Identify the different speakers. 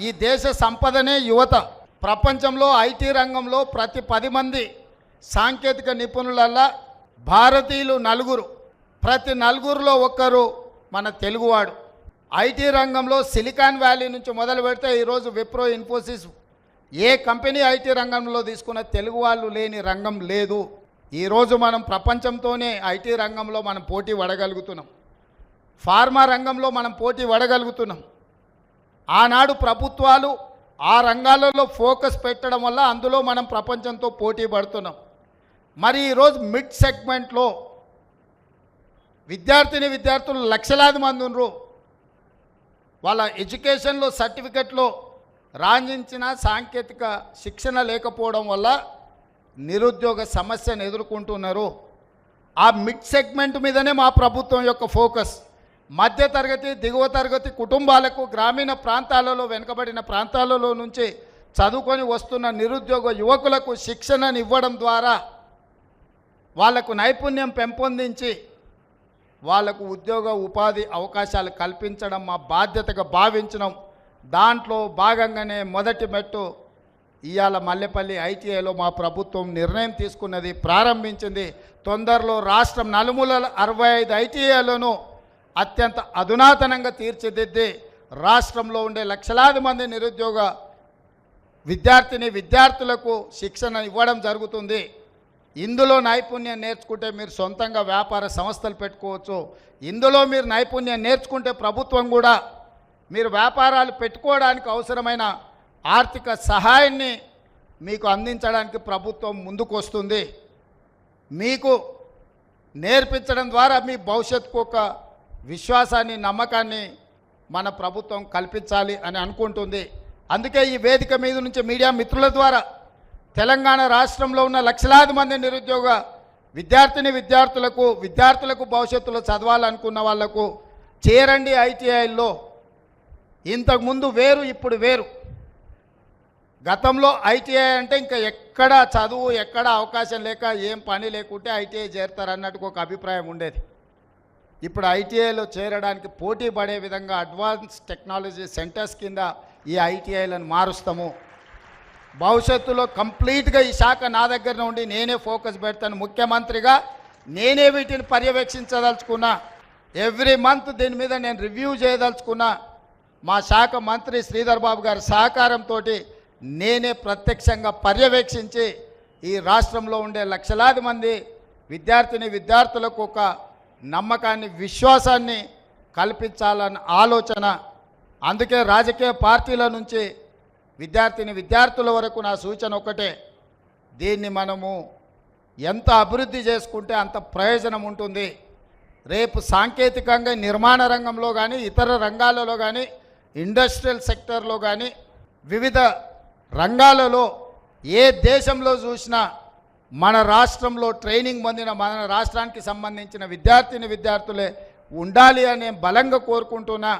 Speaker 1: ఈ దేశ సంపదనే యువత. ప్రపంచంలో ఐటీ రంగంలో ప్రతి పది మంది సాంకేతిక నిపుణులల్లా భారతీయులు నలుగురు. ప్రతి నలుగురిలో ఒక్కరు మన తెలుగువాడు. ఐటీ రంగంలో సిలికాన్ వ్యాలీ నుంచి మొదలు పెడితే ఈరోజు విప్రో ఇన్ఫోసిస్ ఏ కంపెనీ ఐటీ రంగంలో తీసుకున్న తెలుగు వాళ్ళు లేని రంగం లేదు. ఈరోజు మనం ప్రపంచంతోనే ఐటీ రంగంలో మనం పోటీ పడగలుగుతున్నాం. ఫార్మా రంగంలో మనం పోటీ పడగలుగుతున్నాం. ఆనాడు ప్రభుత్వాలు ఆ రంగాలలో ఫోకస్ పెట్టడం వల్ల అందులో మనం ప్రపంచంతో పోటీ పడుతున్నాం. మరి ఈరోజు మిడ్ సెగ్మెంట్లో విద్యార్థిని విద్యార్థులు లక్షలాది మంది ఉన్నారు. వాళ్ళ ఎడ్యుకేషన్లో సర్టిఫికెట్లో రాణించిన సాంకేతిక శిక్షణ లేకపోవడం వల్ల నిరుద్యోగ సమస్యను ఎదుర్కొంటున్నారు. ఆ మిడ్ సెగ్మెంట్ మీదనే మా ప్రభుత్వం యొక్క ఫోకస్. మధ్య తరగతి దిగువ తరగతి కుటుంబాలకు గ్రామీణ ప్రాంతాలలో వెనుకబడిన ప్రాంతాలలో నుంచి చదువుకొని వస్తున్న నిరుద్యోగ యువకులకు శిక్షణను ఇవ్వడం ద్వారా వాళ్ళకు నైపుణ్యం పెంపొందించి వాళ్ళకు ఉద్యోగ ఉపాధి అవకాశాలు కల్పించడం మా బాధ్యతగా భావించడం దాంట్లో భాగంగానే మొదటి మెట్టు ఇవాళ మల్లెపల్లి ఐటీఐలో మా ప్రభుత్వం నిర్ణయం తీసుకున్నది ప్రారంభించింది. తొందరలో రాష్ట్రం నలుమూలల అరవై ఐదు ఐటీఐలను అత్యంత అధునాతనంగా తీర్చిదిద్ది రాష్ట్రంలో ఉండే లక్షలాది మంది నిరుద్యోగ విద్యార్థిని విద్యార్థులకు శిక్షణ ఇవ్వడం జరుగుతుంది. ఇందులో నైపుణ్యం నేర్చుకుంటే మీరు సొంతంగా వ్యాపార సంస్థలు పెట్టుకోవచ్చు. ఇందులో మీరు నైపుణ్యం నేర్చుకుంటే ప్రభుత్వం కూడా మీరు వ్యాపారాలు పెట్టుకోవడానికి అవసరమైన ఆర్థిక సహాయాన్ని మీకు అందించడానికి ప్రభుత్వం ముందుకు వస్తుంది మీకు నేర్పించడం ద్వారా మీ భవిష్యత్తుకు ఒక విశ్వాసాన్ని నమ్మకాన్ని మన ప్రభుత్వం కల్పించాలి అని అనుకుంటుంది. అందుకే ఈ వేదిక మీద నుంచి మీడియా మిత్రుల ద్వారా తెలంగాణ రాష్ట్రంలో ఉన్న లక్షలాది మంది నిరుద్యోగ విద్యార్థిని విద్యార్థులకు విద్యార్థులకు భవిష్యత్తులో చదవాలనుకున్న వాళ్ళకు చేరండి ఐటీఐల్లో ఇంతకుముందు వేరు ఇప్పుడు వేరు. గతంలో ఐటీఐ అంటే ఇంకా ఎక్కడ చదువు ఎక్కడ అవకాశం లేక ఏం పని లేకుంటే ఐటీఐ చేరుతారు అన్నట్టుకు ఒక అభిప్రాయం ఉండేది. ఇప్పుడు ఐటీఐలో చేరడానికి పోటీ పడే విధంగా అడ్వాన్స్ టెక్నాలజీ సెంటర్స్ కింద ఈ ఐటీఐలను మారుస్తాము. భవిష్యత్తులో కంప్లీట్గా ఈ శాఖ నా దగ్గర ఉండి నేనే ఫోకస్ పెడతాను. ముఖ్యమంత్రిగా నేనే వీటిని పర్యవేక్షించదలుచుకున్నా. ఎవ్రీ మంత్ దీని మీద నేను రివ్యూ చేయదలుచుకున్నా. మా శాఖ మంత్రి శ్రీధర్ బాబు గారి సహకారంతో నేనే ప్రత్యక్షంగా పర్యవేక్షించి ఈ రాష్ట్రంలో ఉండే లక్షలాది మంది విద్యార్థిని విద్యార్థులకు ఒక నమ్మకాన్ని విశ్వాసాన్ని కల్పించాలన్న ఆలోచన. అందుకే రాజకీయ పార్టీల నుంచి విద్యార్థిని విద్యార్థుల వరకు నా సూచన ఒకటే దీన్ని మనము ఎంత అభివృద్ధి చేసుకుంటే అంత ప్రయోజనం ఉంటుంది. రేపు సాంకేతికంగా నిర్మాణ రంగంలో కానీ ఇతర రంగాలలో కానీ ఇండస్ట్రియల్ సెక్టర్లో కానీ వివిధ రంగాలలో ఏ దేశంలో చూసినా మన రాష్ట్రంలో ట్రైనింగ్ పొందిన మన రాష్ట్రానికి సంబంధించిన విద్యార్థిని విద్యార్థులే ఉండాలి అని బలంగా కోరుకుంటున్నా.